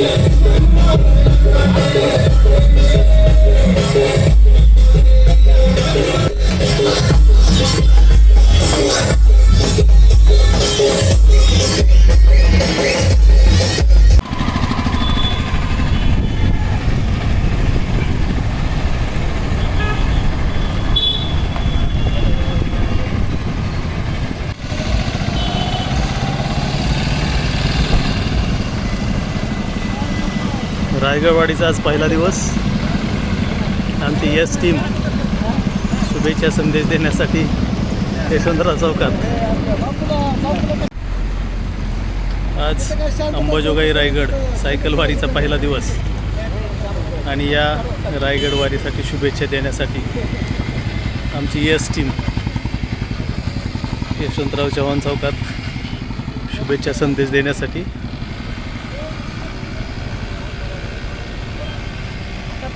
Thank you. रायगडवाडीचा आज पहिला दिवस. आमची यस टीम शुभेच्छा संदेश देण्यासाठी यशवंतराव चौकात. आज अंबाजोगाई रायगड सायकल वारीचा पहिला दिवस. आणि या रायगड वारीसाठी शुभेच्छा देण्यासाठी आमची यस टीम यशवंतराव चव्हाण चौकात शुभेच्छा संदेश देण्यासाठी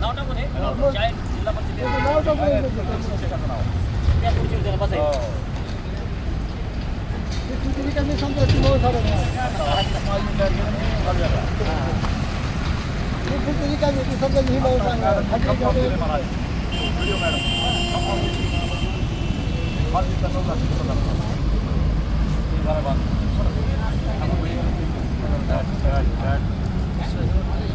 नाव टाकून आहे चाळीस जिल्हा परिषद त्या पुढच्या दिवसाला बसायचं सुचव होता. हां मला गरम दिलाय का गाडी?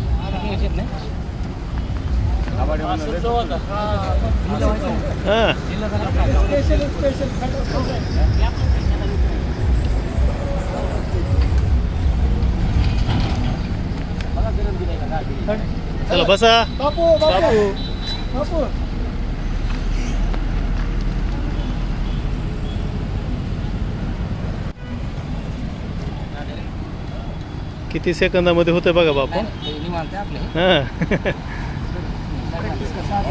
चला बसा. बापू बापू. बापू. किती सेकंदामध्ये होते बघा बापू. हां.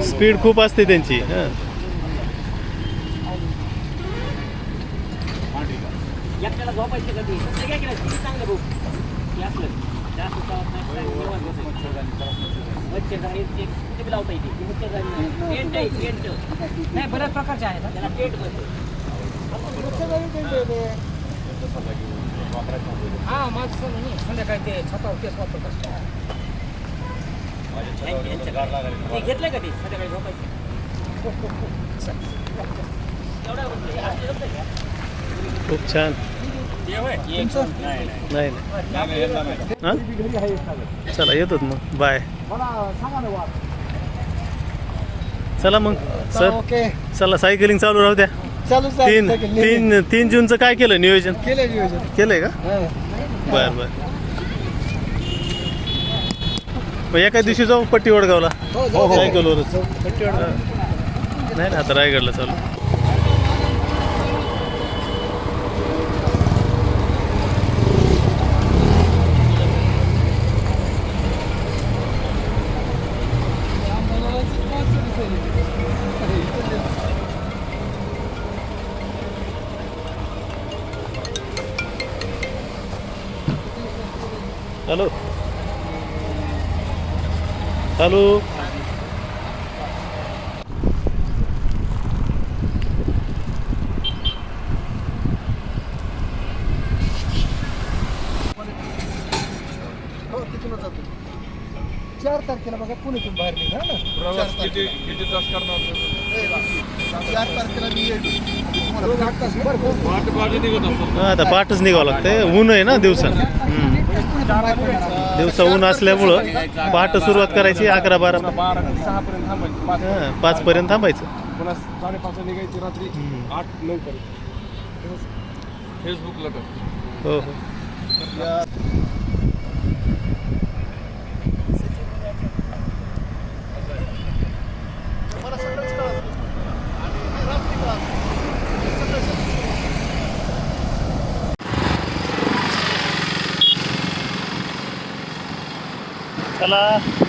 स्पीड खूप असते त्यांची हां. नाही बऱ्याच प्रकारचे आहेत हा. त्याला टेंट हा माझं सण नाही संध्याकाळी ते छतावर वापरत असतो ते घेतलं का ते संध्याकाळी झोपायचं एवढा खूप छान नाही, नाही. नाही नाही चला येतोच मग बाय चला मग सर ओके चला सायकलिंग चालू राहू द्या चालू तीन तीन तीन जूनचं काय केलं नियोजन? केलं नियोजन. केलंय का. बर बर. मग एका दिवशी जाऊ पट्टी वडगावला हो, जाऊ, जाऊ. सायकलवरच नाही ना आता रायगडला चालू. हॅलो हॅलो हो तिथूनच जातो चार तारखेला बघा पुण्यातून बाहेर निघा ना प्रवास किती किती तास करणार चार तारखेला मी येतो आता पाठच निघावं लागतंय. ऊन आहे ना दिवसा दिवसा ऊन असल्यामुळं पहाट सुरुवात करायची अकरा बारा. बारा पर्यंत थांबायचं. पाच हा, पर्यंत थांबायचं चला